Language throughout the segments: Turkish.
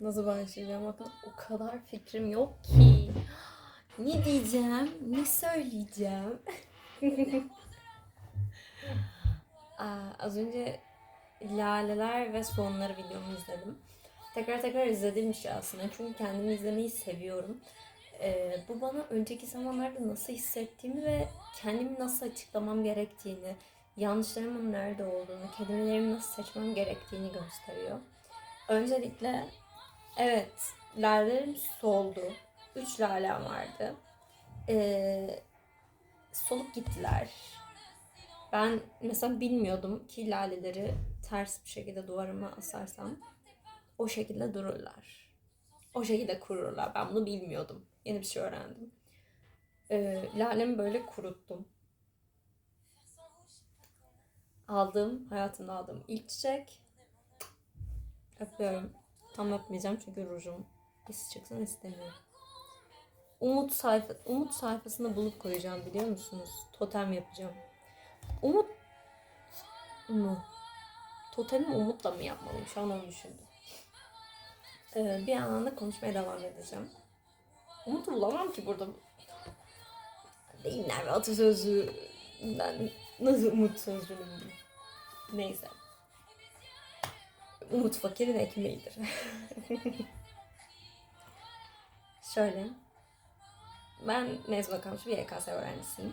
Nasıl başlayacağım bakın o kadar fikrim yok ki. Ne diyeceğim? Ne söyleyeceğim? Aa, az önce Laleler ve Sonları videomu izledim. Tekrar tekrar izlediğim şey aslında. Çünkü kendimi izlemeyi seviyorum. Ee, bu bana önceki zamanlarda nasıl hissettiğimi ve kendimi nasıl açıklamam gerektiğini, yanlışlarımın nerede olduğunu, kelimelerimi nasıl seçmem gerektiğini gösteriyor. Öncelikle evet lalelerim soldu. Üç lalem vardı. Ee, solup gittiler. Ben mesela bilmiyordum ki laleleri ters bir şekilde duvarıma asarsam o şekilde dururlar. O şekilde kururlar. Ben bunu bilmiyordum. Yeni bir şey öğrendim. Ee, lalemi böyle kuruttum. Aldığım, hayatımda aldığım ilk çiçek. Öpüyorum. Tam öpmeyeceğim çünkü rujum is çıksın istemiyorum. Umut sayfa Umut sayfasında bulup koyacağım biliyor musunuz? Totem yapacağım. Umut mu? Totemimi Umut'la mı yapmalıyım? Şu an onu düşündüm. Ee, bir yandan da konuşmaya devam edeceğim. Umut'u bulamam ki burada. Deyimler ve atasözlüğünden nasıl Umut sözcüğünü? Neyse. Umut fakirin ekmeğidir. Şöyle. Ben mezun bakalım bir YKS öğrencisiyim.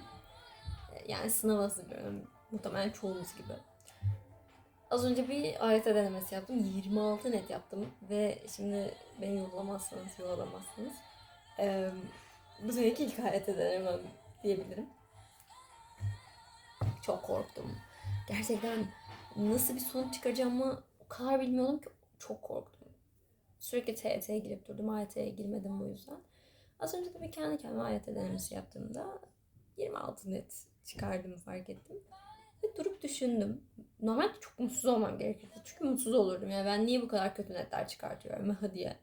Yani sınav hazırlıyorum. Muhtemelen çoğumuz gibi. Az önce bir AYT denemesi yaptım. 26 net yaptım. Ve şimdi beni yollamazsanız, yollamazsınız. Ee, bu seneki ilk AYT denemem diyebilirim. Çok korktum. Gerçekten nasıl bir sonuç çıkaracağımı o kadar bilmiyordum ki çok korktum. Sürekli TYT'ye girip durdum. AYT'ye girmedim bu yüzden. Az önce de bir kendi kendime AYT denemesi yaptığımda 26 net çıkardığımı fark ettim. Ve durup düşündüm. Normalde çok mutsuz olmam gerekirdi. Çünkü mutsuz olurdum. Yani ben niye bu kadar kötü netler çıkartıyorum ha diye.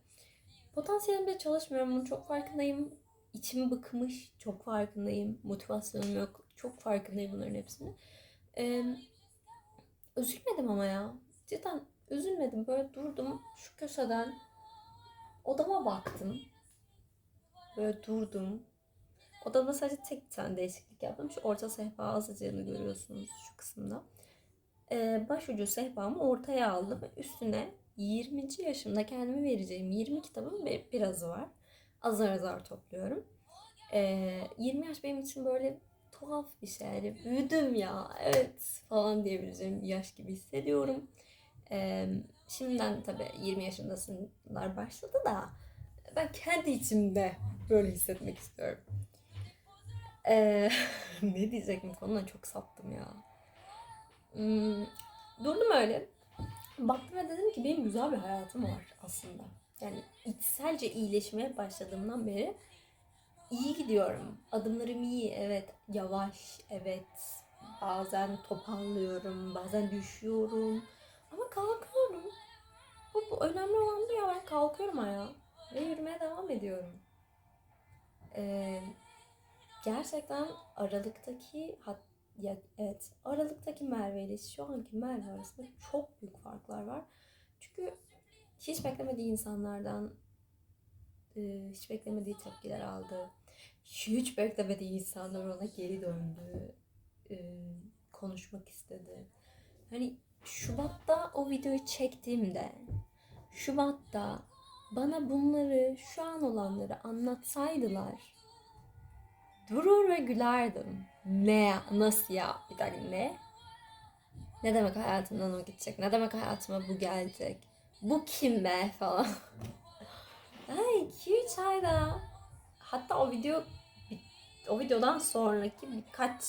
Potansiyelimde çalışmıyorum. Bunun çok farkındayım. İçim bıkmış. Çok farkındayım. Motivasyonum yok. Çok farkındayım bunların hepsini. Ee, üzülmedim ama ya. Cidden üzülmedim. Böyle durdum şu köşeden odama baktım. Böyle durdum. Odamda sadece tek tane değişiklik yaptım. Şu orta sehpa azıcığını görüyorsunuz şu kısımda. Ee, başucu sehpamı ortaya aldım. Üstüne 20. yaşımda kendime vereceğim 20 kitabın bir- birazı var. Azar azar topluyorum. Ee, 20 yaş benim için böyle tuhaf bir şey. Yani büyüdüm ya evet falan diyebileceğim yaş gibi hissediyorum. Ee, şimdiden tabii 20 yaşındasınlar başladı da ben kendi içimde böyle hissetmek istiyorum. Ee, ne diyecektim konudan çok saptım ya. Hmm, durdum öyle. Baktım ve dedim ki benim güzel bir hayatım var aslında. Yani içselce iyileşmeye başladığımdan beri iyi gidiyorum. Adımlarım iyi, evet. Yavaş, evet. Bazen toparlıyorum, bazen düşüyorum. Kalkıyorum. Bu, bu önemli olan bu ya. Ben kalkıyorum ayağa ve yürümeye devam ediyorum. Ee, gerçekten Aralık'taki hat, ya, evet Aralık'taki Merve ile şu anki Merve arasında çok büyük farklar var. Çünkü hiç beklemediği insanlardan e, hiç beklemediği tepkiler aldı. Hiç beklemediği insanlar ona geri döndü. E, konuşmak istedi. Hani Şubat'ta o videoyu çektiğimde Şubat'ta bana bunları, şu an olanları anlatsaydılar durur ve gülerdim. Ne? Nasıl ya? Bir dakika ne? Ne demek hayatımdan o gidecek? Ne demek hayatıma bu gelecek? Bu kim be falan. Ay 2-3 ayda hatta o video o videodan sonraki birkaç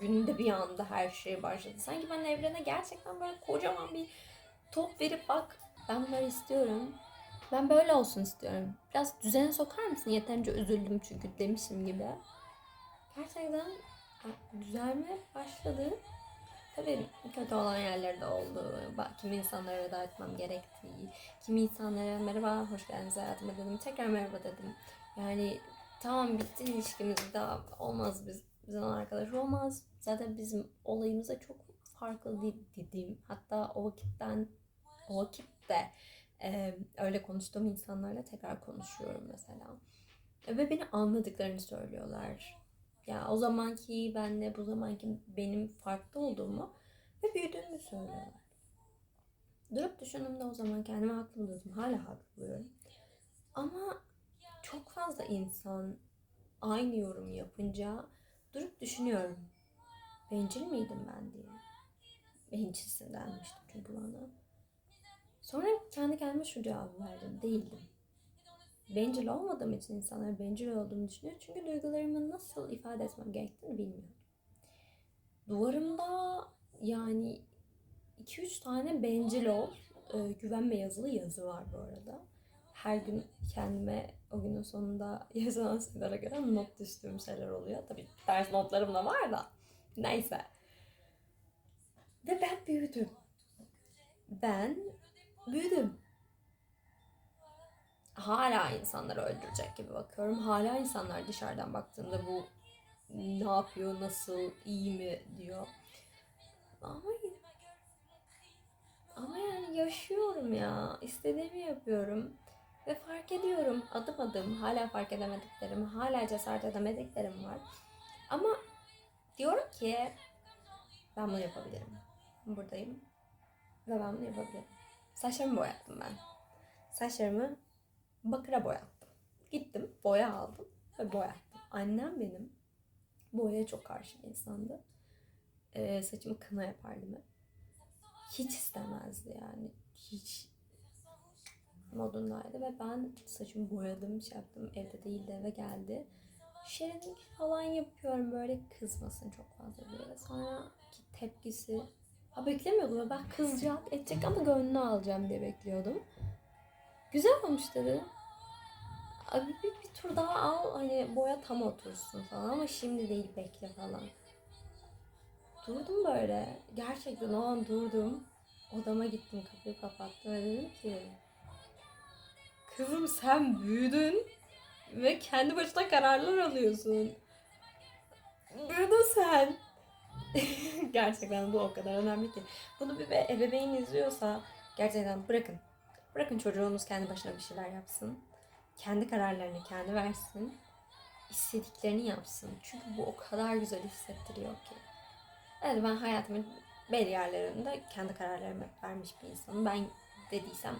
günde bir anda her şey başladı. Sanki ben evrene gerçekten böyle kocaman bir top verip bak ben bunları istiyorum. Ben böyle olsun istiyorum. Biraz düzene sokar mısın? Yeterince üzüldüm çünkü demişim gibi. Gerçekten düzelmeye başladı. Tabii kötü olan yerleri de oldu. Kimi insanlara veda etmem gerektiği, kimi insanlara merhaba, hoş geldiniz hayatıma dedim. Tekrar merhaba dedim. Yani tamam bitti ilişkimiz daha olmaz biz bizden arkadaş olmaz. Zaten bizim olayımıza çok farklı değil dediğim. Hatta o vakitten o vakitte Ee, öyle konuştuğum insanlarla tekrar konuşuyorum mesela. Ve beni anladıklarını söylüyorlar. Ya o zamanki benle bu zamanki benim farklı olduğumu ve büyüdüğümü söylüyorlar. Durup düşündüğümde o zaman kendimi haklı buluyordum. Hala haklı buluyorum. Ama çok fazla insan aynı yorum yapınca durup düşünüyorum. Bencil miydim ben diye. Bencilsin denmiştim çünkü bana. Sonra kendi kendime şu cevabı verdim. Değildim. Bencil olmadığım için insanlar bencil olduğumu düşünüyor. Çünkü duygularımı nasıl ifade etmem gerektiğini bilmiyorum. Duvarımda yani 2-3 tane bencil ol, e, güvenme yazılı yazı var bu arada. Her gün kendime o günün sonunda yaşanan şeylere göre not düştüğüm şeyler oluyor. Tabii ders notlarım da var da. Neyse. Ve ben büyüdüm. Ben büyüdüm. Hala insanları öldürecek gibi bakıyorum. Hala insanlar dışarıdan baktığında bu ne yapıyor, nasıl, iyi mi diyor. Ama ama yani yaşıyorum ya. İstediğimi yapıyorum. Ve fark ediyorum adım adım hala fark edemediklerim, hala cesaret edemediklerim var. Ama diyorum ki ben bunu yapabilirim. Buradayım ve ben bunu yapabilirim. Saçlarımı boyattım ben. Saçlarımı bakıra boyattım. Gittim boya aldım ve boyattım. Annem benim boyaya çok karşı bir insandı. Ee, saçımı kına yapardım hep. Hiç istemezdi yani. Hiç modundaydı ve ben saçımı boyadım, şey yaptım. Evde değildi eve geldi. Şirinlik falan yapıyorum böyle kızmasın çok fazla diye. Sonraki tepkisi ha beklemiyordum ve ben kızacak edecek ama gönlünü alacağım diye bekliyordum. Güzel olmuş dedi. Abi bir, bir tur daha al hani boya tam otursun falan ama şimdi değil bekle falan. Durdum böyle. Gerçekten o an durdum. Odama gittim kapıyı kapattım ve dedim ki Kızım sen büyüdün ve kendi başına kararlar alıyorsun. Büyüdün sen. gerçekten bu o kadar önemli ki. Bunu bir ebeveyn izliyorsa gerçekten bırakın. Bırakın çocuğunuz kendi başına bir şeyler yapsın. Kendi kararlarını kendi versin. istediklerini yapsın. Çünkü bu o kadar güzel hissettiriyor ki. Evet ben hayatımın belli yerlerinde kendi kararlarımı vermiş bir insanım. Ben dediysem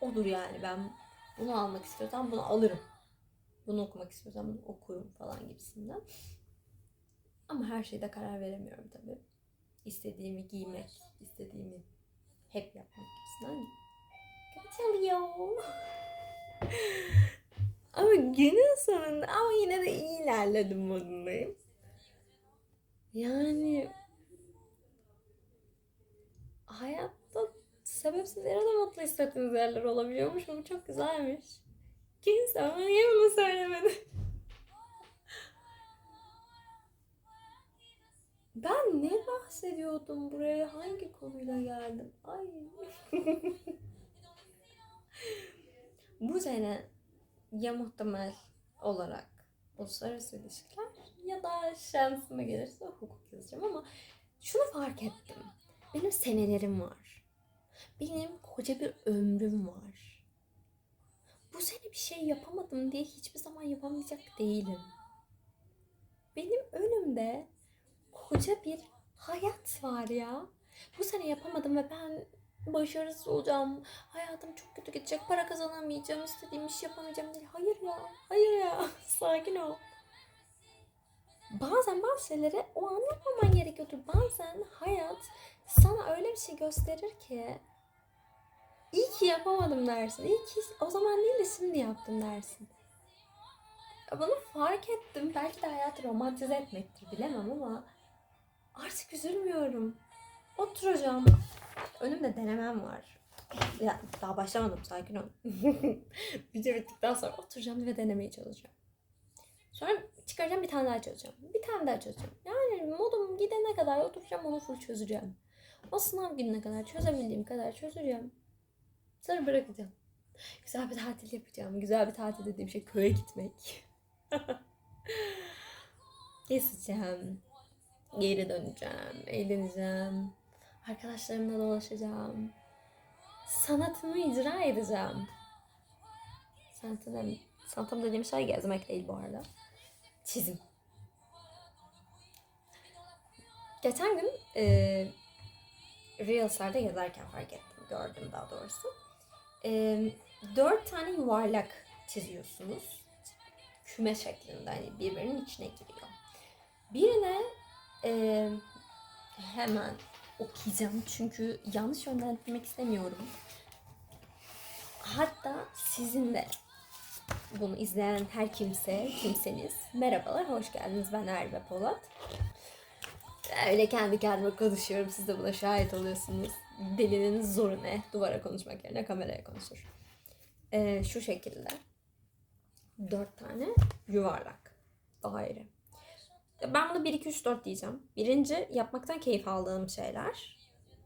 olur yani ben bunu almak istiyorsam bunu alırım. Bunu okumak istiyorsam bunu okurum falan gibisinden. Ama her şeyde karar veremiyorum tabii. İstediğimi giymek, istediğimi hep yapmak gibisinden. Çalıyor. ama günün sonunda ama yine de iyi ilerledim modundayım. Yani hayatta sebepsiz yere de mutlu hissettiğiniz yerler olabiliyormuş. Bu çok güzelmiş. Kimse ama niye bunu söylemedi? Ben ne bahsediyordum buraya? Hangi konuyla geldim? Ay. Bu sene ya muhtemel olarak uluslararası ilişkiler ya da şansıma gelirse hukuk yazacağım ama şunu fark ettim. Benim senelerim var. Benim koca bir ömrüm var. Bu sene bir şey yapamadım diye hiçbir zaman yapamayacak değilim. Benim önümde koca bir hayat var ya. Bu sene yapamadım ve ben başarısız olacağım. Hayatım çok kötü gidecek. Para kazanamayacağım. istediğim iş yapamayacağım değil. Hayır ya. Hayır ya. Sakin ol. Bazen bazı şeyleri o an yapmaman gerekiyordur. Bazen hayat bir şey gösterir ki iyi ki yapamadım dersin. İyi ki o zaman değil de şimdi yaptım dersin. Bunu fark ettim. Belki de hayatı romantize etmektir bilemem ama artık üzülmüyorum. Oturacağım. Önümde denemem var. Ya daha başlamadım sakin ol. Video bittikten sonra oturacağım ve denemeye çalışacağım. Sonra çıkaracağım bir tane daha çözeceğim. Bir tane daha çözeceğim. Yani modum gidene kadar oturacağım onu full çözeceğim. O sınav gününe kadar çözebildiğim kadar çözeceğim. Sonra bırakacağım. Güzel bir tatil yapacağım. Güzel bir tatil dediğim şey köye gitmek. Gezeceğim. Geri döneceğim. Eğleneceğim. Arkadaşlarımla dolaşacağım. sanatımı icra edeceğim. Sanatım, sanatım dediğim şey gezmek değil bu arada. Çizim. Geçen gün e, Reels'larda gezerken fark ettim, gördüm daha doğrusu. E, dört tane yuvarlak çiziyorsunuz. Küme şeklinde hani birbirinin içine giriyor. Birine e, hemen okuyacağım çünkü yanlış yönlendirmek istemiyorum. Hatta sizin de bunu izleyen her kimse, kimseniz merhabalar, hoş geldiniz. Ben Erbe Polat. Öyle kendi kendime konuşuyorum. Siz de buna şahit oluyorsunuz. Delinin zoru ne? Duvara konuşmak yerine kameraya konuşur. Ee, şu şekilde. Dört tane yuvarlak daire. Ben bunu 1, 2, 3, 4 diyeceğim. Birinci yapmaktan keyif aldığım şeyler.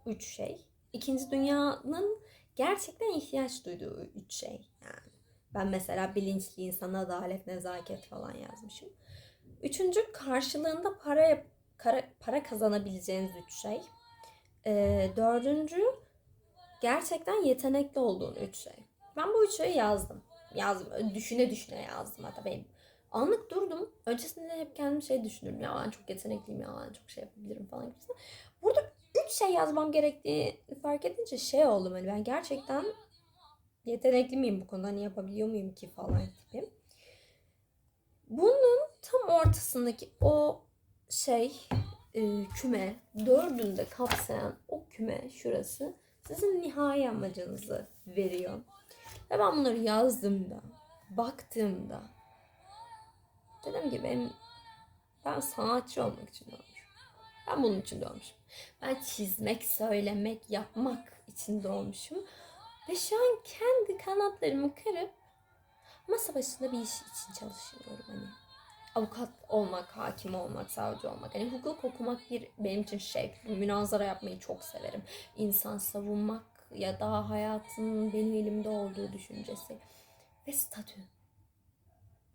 Üç şey. İkinci dünyanın gerçekten ihtiyaç duyduğu üç şey. Yani ben mesela bilinçli insan, adalet, nezaket falan yazmışım. Üçüncü karşılığında para para, para kazanabileceğiniz üç şey. Ee, dördüncü gerçekten yetenekli olduğun üç şey. Ben bu üç şeyi yazdım. Yazdım. Düşüne düşüne yazdım hatta benim. Anlık durdum. Öncesinde hep kendim şey düşünürüm. Ya ben çok yetenekliyim ya ben çok şey yapabilirim falan gibisinden. Burada üç şey yazmam gerektiği fark edince şey oldum. Hani ben gerçekten yetenekli miyim bu konuda? Hani yapabiliyor muyum ki falan gibi. Bunun tam ortasındaki o şey e, küme dördünde kapsayan o küme şurası sizin nihai amacınızı veriyor. Ve ben bunları yazdığımda, baktığımda dedim ki benim ben sanatçı olmak için doğmuşum. Ben bunun için doğmuşum. Ben çizmek, söylemek, yapmak için doğmuşum. Ve şu an kendi kanatlarımı kırıp masa başında bir iş için çalışıyorum hani avukat olmak, hakim olmak, savcı olmak. Hani hukuk okumak bir benim için şey. Münazara yapmayı çok severim. İnsan savunmak ya da hayatın benim elimde olduğu düşüncesi ve statü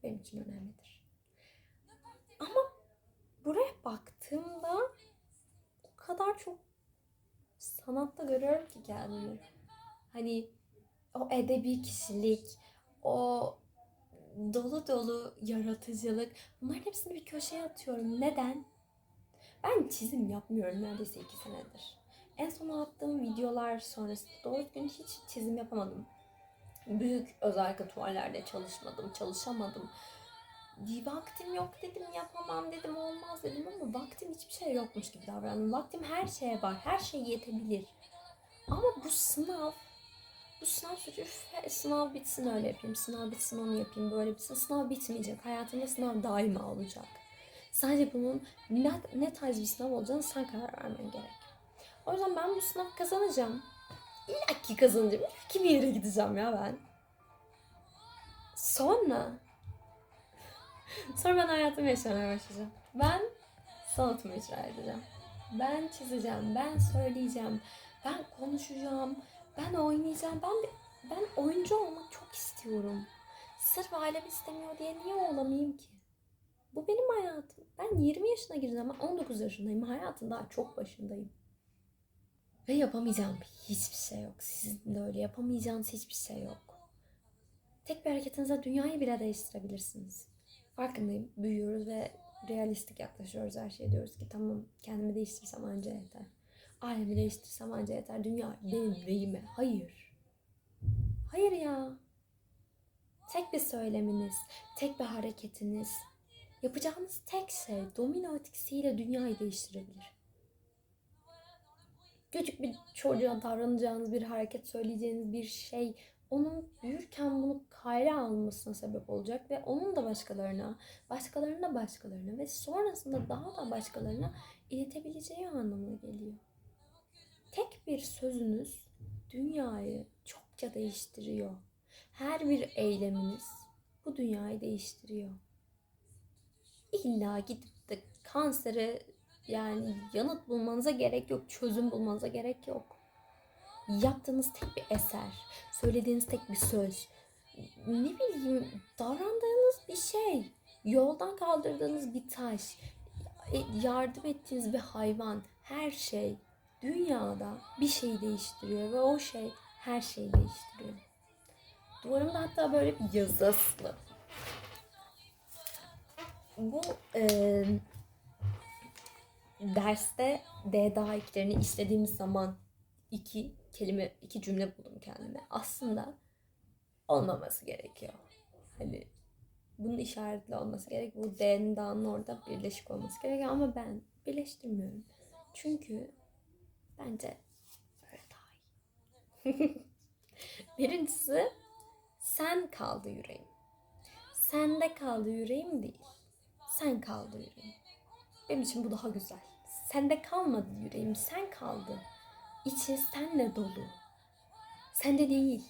benim için önemlidir. Ama buraya baktığımda o kadar çok sanatta görüyorum ki kendimi. Hani o edebi kişilik, o dolu dolu yaratıcılık. Bunların hepsini bir köşeye atıyorum. Neden? Ben çizim yapmıyorum neredeyse iki senedir. En son attığım videolar sonrasında doğru gün hiç çizim yapamadım. Büyük özellikle tuvallerde çalışmadım, çalışamadım. Bir vaktim yok dedim, yapamam dedim, olmaz dedim ama vaktim hiçbir şey yokmuş gibi davrandım. Vaktim her şeye var, her şey yetebilir. Ama bu sınav bu sınav süreci sınav bitsin öyle yapayım, sınav bitsin onu yapayım, böyle bitsin. Sınav bitmeyecek. Hayatında sınav daima olacak. Sadece bunun ne, ne tarz bir sınav olacağını sen karar vermen gerek. O yüzden ben bu sınavı kazanacağım. İlla ki kazanacağım. İlla ki bir yere gideceğim ya ben. Sonra sonra ben hayatımı yaşamaya başlayacağım. Ben sanatımı icra edeceğim. Ben çizeceğim, ben söyleyeceğim, ben konuşacağım, ben oynayacağım. Ben ben oyuncu olmak çok istiyorum. Sırf ailem istemiyor diye niye olamayayım ki? Bu benim hayatım. Ben 20 yaşına gireceğim ama 19 yaşındayım. Hayatın daha çok başındayım. Ve yapamayacağım hiçbir şey yok. Sizin de öyle yapamayacağınız hiçbir şey yok. Tek bir hareketinizle dünyayı bile değiştirebilirsiniz. Farkındayım. Büyüyoruz ve realistik yaklaşıyoruz her şeye. Diyoruz ki tamam kendimi değiştirsem anca yeter. Ailemi değiştirsem anca yeter. Dünya benim neyime? Hayır. Hayır ya. Tek bir söyleminiz, tek bir hareketiniz, yapacağınız tek şey domino etkisiyle dünyayı değiştirebilir. Küçük bir çocuğa davranacağınız bir hareket, söyleyeceğiniz bir şey onun büyürken bunu kayra almasına sebep olacak ve onun da başkalarına, başkalarına başkalarına ve sonrasında daha da başkalarına iletebileceği anlamına geliyor. Tek bir sözünüz dünyayı çokça değiştiriyor. Her bir eyleminiz bu dünyayı değiştiriyor. İlla gidip de kansere yani yanıt bulmanıza gerek yok, çözüm bulmanıza gerek yok. Yaptığınız tek bir eser, söylediğiniz tek bir söz, ne bileyim davrandığınız bir şey, yoldan kaldırdığınız bir taş, e, yardım ettiğiniz bir hayvan, her şey dünyada bir şey değiştiriyor ve o şey her şeyi değiştiriyor. Duvarımda hatta böyle bir yazı asılı. Bu eee derste D daha ikilerini işlediğimiz zaman iki kelime, iki cümle buldum kendime. Aslında olmaması gerekiyor. Hani bunun işaretli olması gerek. Bu D'nin D'nin orada birleşik olması gerekiyor ama ben birleştirmiyorum. Çünkü bence böyle daha iyi. Birincisi sen kaldı yüreğim. Sende kaldı yüreğim değil. Sen kaldı yüreğim. Benim için bu daha güzel. Sende kalmadı yüreğim, sen kaldı. İçi senle dolu. Sende değil.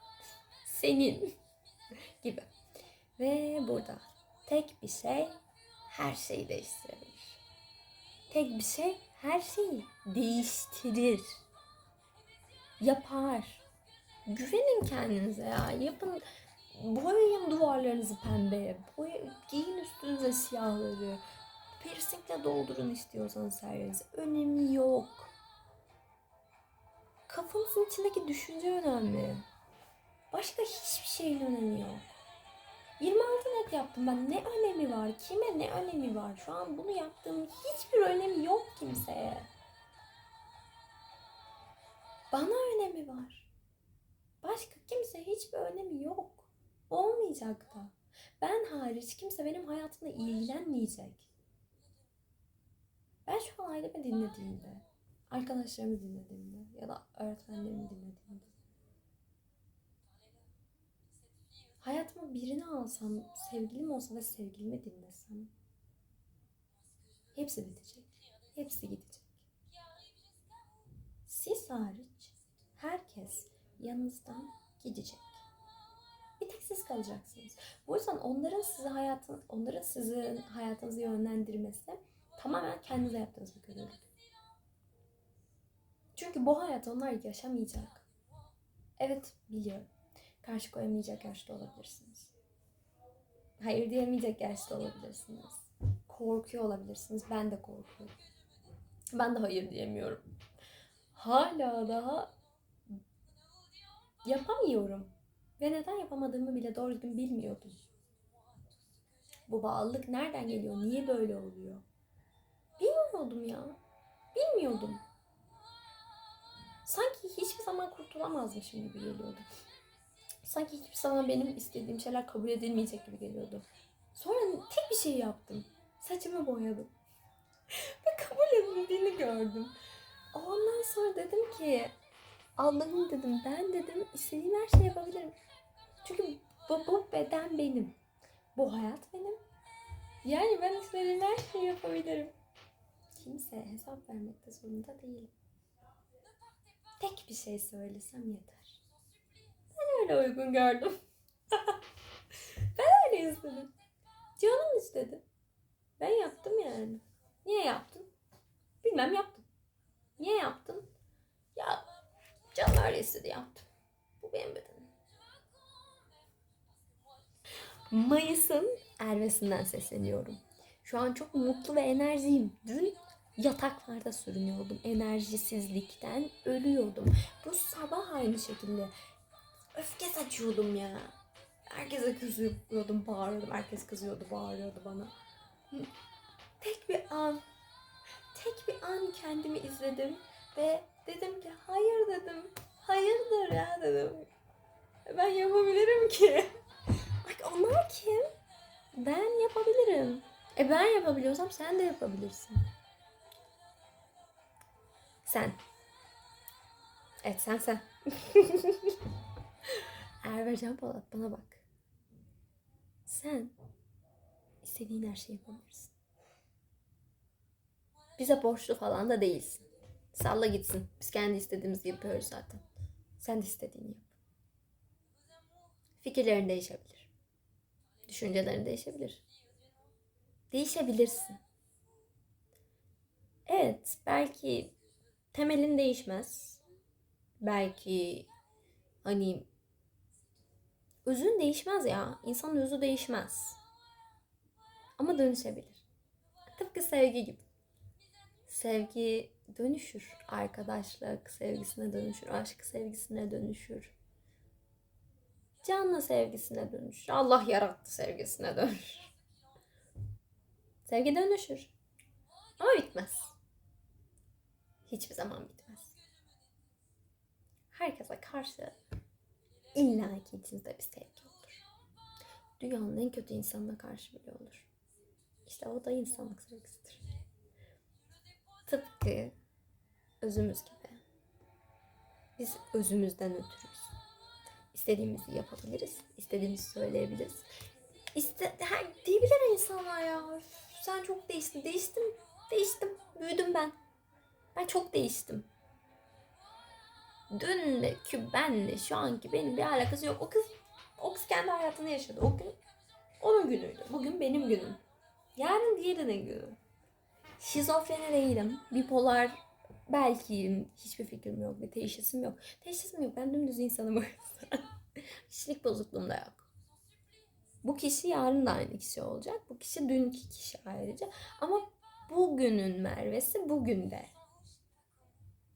Senin gibi. Ve burada tek bir şey her şeyi değiştirebilir. Tek bir şey her şeyi değiştirir. Yapar. Güvenin kendinize ya. Yapın boyayın duvarlarınızı pembeye. Boya, giyin üstünüze siyahları. Piercingle doldurun istiyorsanız her yerinizi. Önemi yok. Kafanızın içindeki düşünce önemli. Başka hiçbir şeyin önemi yok. 26 net yaptım ben. Ne önemi var? Kime ne önemi var? Şu an bunu yaptığım hiçbir önemi yok kimseye. Bana önemi var. Başka kimse hiçbir önemi yok. Olmayacak da. Ben hariç kimse benim hayatımla ilgilenmeyecek. Ben şu an ailemi dinlediğimde, arkadaşlarımı dinlediğimde ya da öğretmenlerimi dinlediğimde hayatıma birini alsam, sevgilim olsa ve sevgilimi dinlesem hepsi bitecek. Hepsi gidecek. Siz hariç herkes yanınızdan gidecek. Bir tek siz kalacaksınız. Bu yüzden onların sizi hayatın, onların sizin hayatınızı yönlendirmesi tamamen kendinize yaptığınız bir görevlik. Çünkü bu hayat onlar yaşamayacak. Evet biliyorum. Karşı koyamayacak yaşta olabilirsiniz. Hayır diyemeyecek yaşta olabilirsiniz. Korkuyor olabilirsiniz. Ben de korkuyorum. Ben de hayır diyemiyorum. Hala daha yapamıyorum. Ve neden yapamadığımı bile doğru düzgün bilmiyordum. Bu bağlılık nereden geliyor? Niye böyle oluyor? Bilmiyordum ya. Bilmiyordum. Sanki hiçbir zaman kurtulamazmışım gibi geliyordu. Sanki hiçbir zaman benim istediğim şeyler kabul edilmeyecek gibi geliyordu. Sonra tek bir şey yaptım. Saçımı boyadım. Ve kabul edildiğini gördüm. Ondan sonra dedim ki Allah'ım dedim ben dedim istediğim her şeyi yapabilirim. Çünkü bu, bu beden benim. Bu hayat benim. Yani ben istediğim her şeyi yapabilirim. Kimseye hesap vermekte zorunda değilim. Tek bir şey söylesem yeter. Öyle uygun gördüm. ben öyle istedim. Canım istedi. Ben yaptım yani. Niye yaptım? Bilmem yaptım. Niye yaptım? Ya canım öyle istedi yaptım. Bu benim bedenim. Mayıs'ın Ervesinden sesleniyorum. Şu an çok mutlu ve enerjiyim. Dün yataklarda sürünüyordum. Enerjisizlikten ölüyordum. Bu sabah aynı şekilde öfke saçıyordum ya. Herkese kızıyordum, bağırıyordum. Herkes kızıyordu, bağırıyordu bana. Tek bir an, tek bir an kendimi izledim ve dedim ki hayır dedim. Hayırdır ya dedim. Ben yapabilirim ki. Bak onlar kim? Ben yapabilirim. E ben yapabiliyorsam sen de yapabilirsin. Sen. Evet sen sen. Ervercan Polat bana bak. Sen istediğin her şeyi yapabilirsin. Bize borçlu falan da değilsin. Salla gitsin. Biz kendi istediğimiz gibi yapıyoruz zaten. Sen de istediğini yap. Fikirlerin değişebilir. Düşüncelerin değişebilir. Değişebilirsin. Evet, belki temelin değişmez. Belki hani özün değişmez ya. İnsanın özü değişmez. Ama dönüşebilir. Tıpkı sevgi gibi. Sevgi dönüşür. Arkadaşlık sevgisine dönüşür. Aşk sevgisine dönüşür. Canlı sevgisine dönüşür. Allah yarattı sevgisine dönüşür. Sevgi dönüşür. Ama bitmez. Hiçbir zaman bitmez. Herkese karşı illaki içinizde bir sevgi olur. Dünyanın en kötü insanına karşı bile olur. İşte o da insanlık sevgisidir. Tıpkı özümüz gibi. Biz özümüzden ötürüz. İstediğimizi yapabiliriz. istediğimizi söyleyebiliriz. İste, her, diyebilir insanlar ya. "Üf, Sen çok değiştin. Değiştim. Değiştim. Büyüdüm ben. Ben çok değiştim. Dünkü benle şu anki benim bir alakası yok. O kız o kız kendi hayatını yaşadı. O gün onun günüydü. Bugün benim günüm. Yarın diğerinin günü. Şizofreni değilim. Bipolar belkiyim. Hiçbir fikrim yok. Bir teşhisim yok. Teşhisim yok. Ben dümdüz insanım o yüzden. Kişilik bozukluğum da yok. Bu kişi yarın da aynı kişi olacak. Bu kişi dünkü kişi ayrıca. Ama bugünün Merve'si bugün de.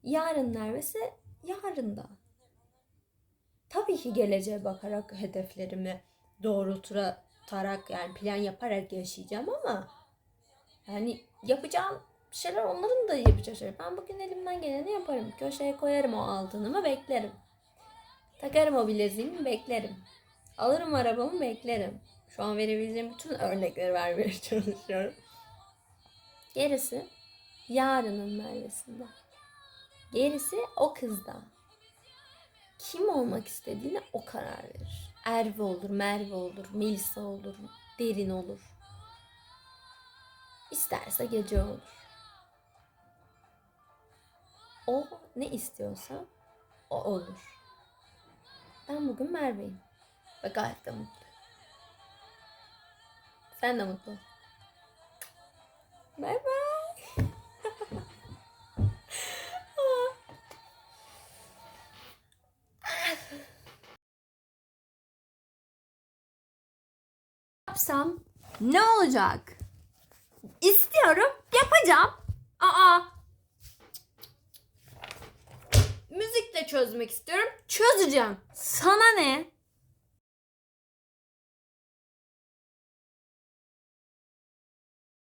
Yarın Merve'si yarın da. Tabii ki geleceğe bakarak hedeflerimi doğrultarak yani plan yaparak yaşayacağım ama yani yapacağım şeyler onların da yapacağı şeyler. Ben bugün elimden geleni yaparım. Köşeye koyarım o altınımı beklerim. Takarım o bileziğimi beklerim. Alırım arabamı beklerim. Şu an verebileceğim bütün örnekleri vermeye çalışıyorum. Gerisi yarının Merve'sinde. Gerisi o kızda. Kim olmak istediğine o karar verir. Erve olur, Merve olur, Melisa olur, Derin olur. İsterse gece olur. O ne istiyorsa o olur. Ben bugün Merve'yim. Ve gayet de mutluyum. Sen de mutlu ol. Bay Yapsam ne olacak? İstiyorum, yapacağım. Aa. Müzikle çözmek istiyorum, çözeceğim. Sana ne?